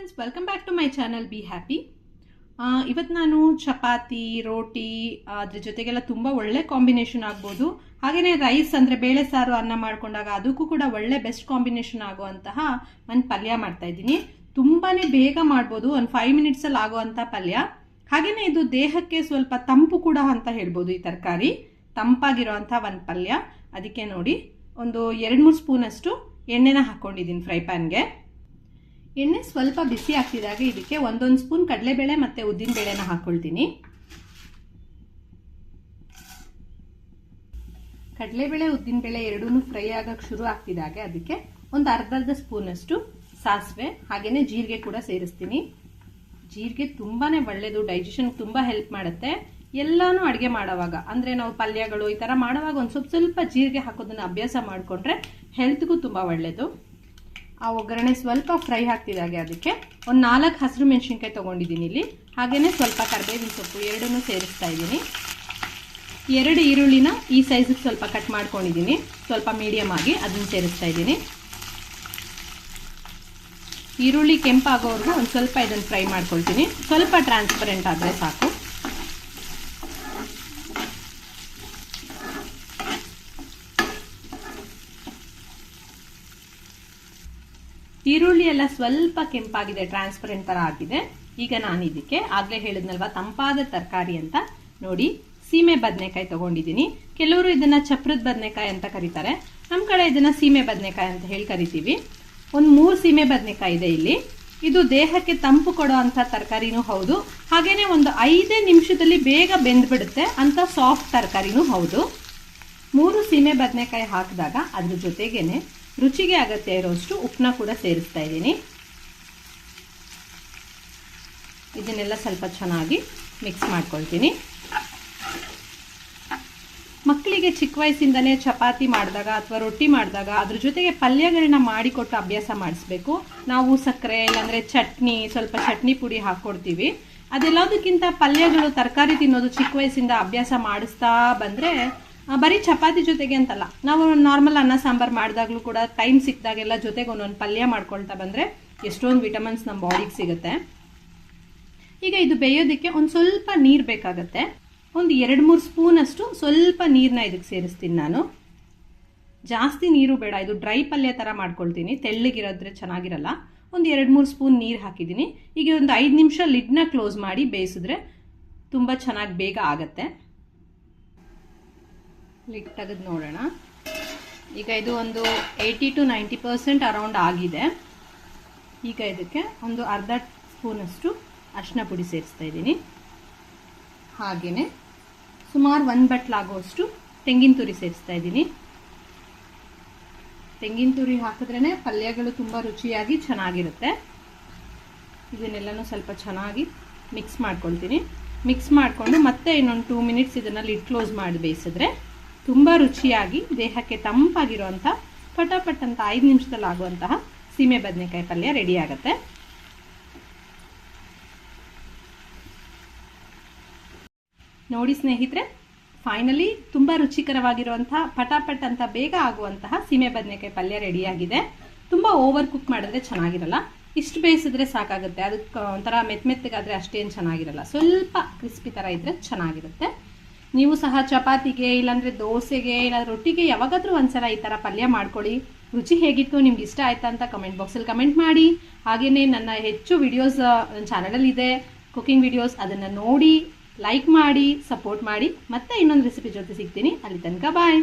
Friends welcome back to my channel be happy ಇವತ್ತು ನಾನು ಚಪಾತಿ, ರೋಟಿ ಅದ್ರ ಜೊತೆಗೆಲ್ಲ ತುಂಬ ಒಳ್ಳೆ ಕಾಂಬಿನೇಷನ್ ಆಗ್ಬೋದು. ಹಾಗೆಯೇ ರೈಸ್ ಅಂದರೆ ಬೇಳೆ ಸಾರು ಅನ್ನ ಮಾಡಿಕೊಂಡಾಗ ಅದಕ್ಕೂ ಕೂಡ ಒಳ್ಳೆ ಬೆಸ್ಟ್ ಕಾಂಬಿನೇಷನ್ ಆಗುವಂತಹ ಒಂದು ಪಲ್ಯ ಮಾಡ್ತಾ ಇದ್ದೀನಿ. ತುಂಬಾ ಬೇಗ ಮಾಡ್ಬೋದು, ಒಂದು ಫೈವ್ ಮಿನಿಟ್ಸಲ್ಲಿ ಆಗುವಂಥ ಪಲ್ಯ. ಹಾಗೆಯೇ ಇದು ದೇಹಕ್ಕೆ ಸ್ವಲ್ಪ ತಂಪು ಕೂಡ ಅಂತ ಹೇಳ್ಬೋದು ಈ ತರಕಾರಿ. ತಂಪಾಗಿರೋವಂಥ ಒಂದು ಪಲ್ಯ. ಅದಕ್ಕೆ ನೋಡಿ, ಒಂದು ಎರಡು ಮೂರು ಸ್ಪೂನಷ್ಟು ಎಣ್ಣೆನ ಹಾಕ್ಕೊಂಡಿದ್ದೀನಿ ಫ್ರೈ ಪ್ಯಾನ್ಗೆ ಎಣ್ಣೆ ಸ್ವಲ್ಪ ಬಿಸಿ ಆಗ್ತಿದಾಗ ಇದಕ್ಕೆ ಒಂದೊಂದು ಸ್ಪೂನ್ ಕಡಲೆಬೇಳೆ ಮತ್ತು ಉದ್ದಿನ ಬೇಳೆನ ಹಾಕ್ಕೊಳ್ತೀನಿ ಕಡಲೆಬೇಳೆ ಉದ್ದಿನಬೇಳೆ ಎರಡೂ ಫ್ರೈ ಆಗಕ್ಕೆ ಶುರು ಆಗ್ತಿದಾಗ ಅದಕ್ಕೆ ಒಂದು ಅರ್ಧ ಅರ್ಧ ಸ್ಪೂನಷ್ಟು ಸಾಸಿವೆ ಹಾಗೆಯೇ ಜೀರಿಗೆ ಕೂಡ ಸೇರಿಸ್ತೀನಿ. ಜೀರಿಗೆ ತುಂಬಾ ಒಳ್ಳೆಯದು ಡೈಜೆಷನ್ ತುಂಬ ಹೆಲ್ಪ್ ಮಾಡುತ್ತೆ. ಎಲ್ಲಾನು ಅಡುಗೆ ಮಾಡೋವಾಗ, ಅಂದರೆ ನಾವು ಪಲ್ಯಗಳು ಈ ಥರ ಮಾಡುವಾಗ ಒಂದು ಸ್ವಲ್ಪ ಸ್ವಲ್ಪ ಜೀರಿಗೆ ಹಾಕೋದನ್ನ ಅಭ್ಯಾಸ ಮಾಡಿಕೊಂಡ್ರೆ ಹೆಲ್ತ್ಗೂ ತುಂಬ ಒಳ್ಳೆಯದು ಆ ಒಗ್ಗರಣೆ ಸ್ವಲ್ಪ ಫ್ರೈ ಆಗ್ತಿದ್ದಾಗೆ ಅದಕ್ಕೆ ಒಂದು ನಾಲ್ಕು ಹಸಿರು ಮೆಣಸಿನ್ಕಾಯಿ ತೊಗೊಂಡಿದ್ದೀನಿ ಇಲ್ಲಿ. ಹಾಗೆಯೇ ಸ್ವಲ್ಪ ಕರ್ಬೇವಿನ ಸೊಪ್ಪು ಎರಡನ್ನೂ ಸೇರಿಸ್ತಾ ಇದ್ದೀನಿ. ಎರಡು ಈರುಳ್ಳಿನ ಈ ಸೈಜಿಗೆ ಸ್ವಲ್ಪ ಕಟ್ ಮಾಡ್ಕೊಂಡಿದ್ದೀನಿ. ಸ್ವಲ್ಪ ಮೀಡಿಯಮ್ ಆಗಿ ಅದನ್ನು ಸೇರಿಸ್ತಾ ಇದ್ದೀನಿ. ಈರುಳ್ಳಿ ಕೆಂಪಾಗೋವರೆಗೂ ಒಂದು ಸ್ವಲ್ಪ ಇದನ್ನು ಫ್ರೈ ಮಾಡ್ಕೊಳ್ತೀನಿ. ಸ್ವಲ್ಪ ಟ್ರಾನ್ಸ್ಪರೆಂಟ್ ಆದರೆ ಸಾಕು. ಈರುಳ್ಳಿ ಎಲ್ಲ ಸ್ವಲ್ಪ ಕೆಂಪಾಗಿದೆ ಟ್ರಾನ್ಸ್ಪರೆಂಟ್ ತರ ಆಗಿದೆ. ಈಗ ನಾನು ಇದಕ್ಕೆ ಆಗ್ಲೇ ಹೇಳಿದ್ನಲ್ವಾ, ತಂಪಾದ ತರಕಾರಿ ಅಂತ ನೋಡಿ, ಸೀಮೆ ಬದನೆಕಾಯಿ ತಗೊಂಡಿದ್ದೀನಿ. ಕೆಲವರು ಇದನ್ನ ಚಪ್ರದ ಬದನೆಕಾಯಿ ಅಂತ ಕರೀತಾರೆ. ನಮ್ಮ ಕಡೆ ಇದನ್ನ ಸೀಮೆ ಬದನೆಕಾಯಿ ಅಂತ ಹೇಳಿ ಕರಿತೀವಿ. ಒಂದು ಮೂರು ಸೀಮೆ ಬದನೆಕಾಯಿ ಇದೆ ಇಲ್ಲಿ. ಇದು ದೇಹಕ್ಕೆ ತಂಪು ಕೊಡೋ ಅಂಥ ತರಕಾರಿನೂ ಹೌದು. ಹಾಗೇನೆ ಒಂದು ಐದೇ ನಿಮಿಷದಲ್ಲಿ ಬೇಗ ಬೆಂದ್ಬಿಡುತ್ತೆ ಅಂತ ಸಾಫ್ಟ್ ತರಕಾರಿನೂ ಹೌದು. ಮೂರು ಸೀಮೆ ಬದನೆಕಾಯಿ ಹಾಕಿದಾಗ ಅದ್ರ ಜೊತೆಗೇನೆ ರುಚಿಗೆ ಅಗತ್ಯ ಇರೋಷ್ಟು ಉಪ್ಪನ್ನ ಕೂಡ ಸೇರಿಸ್ತಾ ಇದ್ದೀನಿ. ಇದನ್ನೆಲ್ಲ ಸ್ವಲ್ಪ ಚೆನ್ನಾಗಿ ಮಿಕ್ಸ್ ಮಾಡ್ಕೊಳ್ತೀನಿ. ಮಕ್ಕಳಿಗೆ ಚಿಕ್ಕ ವಯಸ್ಸಿಂದನೇ ಚಪಾತಿ ಮಾಡಿದಾಗ ಅಥವಾ ರೊಟ್ಟಿ ಮಾಡಿದಾಗ ಅದ್ರ ಜೊತೆಗೆ ಪಲ್ಯಗಳನ್ನ ಮಾಡಿಕೊಟ್ಟು ಅಭ್ಯಾಸ ಮಾಡಿಸ್ಬೇಕು. ನಾವು ಸಕ್ಕರೆ, ಇಲ್ಲಾಂದರೆ ಚಟ್ನಿ, ಸ್ವಲ್ಪ ಚಟ್ನಿ ಪುಡಿ ಹಾಕ್ಕೊಡ್ತೀವಿ. ಅದೆಲ್ಲದಕ್ಕಿಂತ ಪಲ್ಯಗಳು ತರಕಾರಿ ತಿನ್ನೋದು ಚಿಕ್ಕ ವಯಸ್ಸಿಂದ ಅಭ್ಯಾಸ ಮಾಡಿಸ್ತಾ ಬಂದರೆ ಬರೀ ಚಪಾತಿ ಜೊತೆಗೆ ಅಂತಲ್ಲ, ನಾವು ನಾರ್ಮಲ್ ಅನ್ನ, ಸಾಂಬಾರು ಮಾಡಿದಾಗ್ಲೂ ಕೂಡ ಟೈಮ್ ಸಿಕ್ಕಿದಾಗೆಲ್ಲ ಜೊತೆಗೆ ಒಂದೊಂದು ಪಲ್ಯ ಮಾಡ್ಕೊಳ್ತಾ ಬಂದರೆ ಎಷ್ಟೊಂದು ವಿಟಮಿನ್ಸ್ ನಮ್ಮ ಬಾಡಿಗೆ ಸಿಗುತ್ತೆ. ಈಗ ಇದು ಬೇಯೋದಕ್ಕೆ ಒಂದು ಸ್ವಲ್ಪ ನೀರು ಬೇಕಾಗತ್ತೆ. ಒಂದು ಎರಡು ಮೂರು ಸ್ಪೂನಷ್ಟು ಸ್ವಲ್ಪ ನೀರನ್ನ ಇದಕ್ಕೆ ಸೇರಿಸ್ತೀನಿ ನಾನು. ಜಾಸ್ತಿ ನೀರು ಬೇಡ, ಇದು ಡ್ರೈ ಪಲ್ಯ ಥರ ಮಾಡ್ಕೊಳ್ತೀನಿ, ತೆಳ್ಳಗಿರೋದ್ರೆ ಚೆನ್ನಾಗಿರಲ್ಲ. ಒಂದು ಎರಡು ಮೂರು ಸ್ಪೂನ್ ನೀರು ಹಾಕಿದ್ದೀನಿ. ಈಗ ಒಂದು ಐದು ನಿಮಿಷ ಲಿಡ್ನ ಕ್ಲೋಸ್ ಮಾಡಿ ಬೇಯಿಸಿದ್ರೆ ತುಂಬ ಚೆನ್ನಾಗಿ ಬೇಗ ಆಗತ್ತೆ. ಲಿಡ್ ತೆಗೆದು ನೋಡೋಣ. ಈಗ ಇದು ಒಂದು eighty to ninety percent around ಆಗಿದೆ. ಈಗ ಇದಕ್ಕೆ ಒಂದು ಅರ್ಧ ಸ್ಪೂನಷ್ಟು ಅರಿಶಿನ ಪುಡಿ ಸೇರಿಸ್ತಾ ಇದ್ದೀನಿ. ಹಾಗೆಯೇ ಸುಮಾರು ಒಂದು ಬಟ್ಲಾಗುವಷ್ಟು ತೆಂಗಿನ ತುರಿ ಸೇರಿಸ್ತಾ ಇದ್ದೀನಿ. ತೆಂಗಿನ ತುರಿ ಹಾಕಿದ್ರೇ ಪಲ್ಯಗಳು ತುಂಬ ರುಚಿಯಾಗಿ ಚೆನ್ನಾಗಿರುತ್ತೆ. ಇದನ್ನೆಲ್ಲನೂ ಸ್ವಲ್ಪ ಚೆನ್ನಾಗಿ ಮಿಕ್ಸ್ ಮಾಡ್ಕೊಳ್ತೀನಿ. ಮಿಕ್ಸ್ ಮಾಡಿಕೊಂಡು ಮತ್ತೆ ಇನ್ನೊಂದು ಟೂ ಮಿನಿಟ್ಸ್ ಇದನ್ನು ಲಿಡ್ ಕ್ಲೋಸ್ ಮಾಡಿ ಬೇಯಿಸಿದ್ರೆ ತುಂಬ ರುಚಿಯಾಗಿ, ದೇಹಕ್ಕೆ ತಂಪಾಗಿರುವಂಥ ಪಟಾಪಟ್ ಅಂತ ಐದು ನಿಮಿಷದಲ್ಲಿ ಆಗುವಂತಹ ಸೀಮೆ ಬದನೆಕಾಯಿ ಪಲ್ಯ ರೆಡಿ ಆಗುತ್ತೆ. ನೋಡಿ ಸ್ನೇಹಿತರೆ ಫೈನಲಿ ತುಂಬ ರುಚಿಕರವಾಗಿರುವಂತಹ ಪಟಾಪಟ್ ಅಂತ ಬೇಗ ಆಗುವಂತಹ ಸೀಮೆ ಬದನೆಕಾಯಿ ಪಲ್ಯ ರೆಡಿಯಾಗಿದೆ ತುಂಬ ಓವರ್ ಕುಕ್ ಮಾಡಿದ್ರೆ ಚೆನ್ನಾಗಿರಲ್ಲ. ಇಷ್ಟು ಬೇಯಿಸಿದ್ರೆ ಸಾಕಾಗುತ್ತೆ. ಅದಕ್ಕೆ ಒಂಥರ ಮೆತ್ತ ಮೆತ್ತಗಾದರೆ ಅಷ್ಟೇನು ಚೆನ್ನಾಗಿರಲ್ಲ. ಸ್ವಲ್ಪ ಕ್ರಿಸ್ಪಿ ಥರ ಇದ್ದರೆ ಚೆನ್ನಾಗಿರುತ್ತೆ. ನೀವು ಸಹ ಚಪಾತಿಗೆ ಇಲ್ಲಾಂದರೆ ದೋಸೆಗೆ ಇಲ್ಲ ರೊಟ್ಟಿಗೆ ಯಾವಾಗಾದರೂ ಒಂದ್ಸಲ ಈ ಥರ ಪಲ್ಯ ಮಾಡ್ಕೊಳ್ಳಿ. ರುಚಿ ಹೇಗಿತ್ತು, ನಿಮ್ಗೆ ಇಷ್ಟ ಆಯ್ತಾ ಅಂತ ಕಮೆಂಟ್ ಬಾಕ್ಸಲ್ಲಿ ಕಮೆಂಟ್ ಮಾಡಿ. ಹಾಗೆಯೇ ನನ್ನ ಹೆಚ್ಚು ವಿಡಿಯೋಸ್ ನನ್ನ ಚಾನಲಲ್ಲಿದೆ ಕುಕಿಂಗ್ ವಿಡಿಯೋಸ್ ಅದನ್ನು ನೋಡಿ ಲೈಕ್ ಮಾಡಿ ಸಪೋರ್ಟ್ ಮಾಡಿ. ಮತ್ತೆ ಇನ್ನೊಂದು ರೆಸಿಪಿ ಜೊತೆ ಸಿಗ್ತೀನಿ. ಅಲ್ಲಿ ತನಕ ಬಾಯ್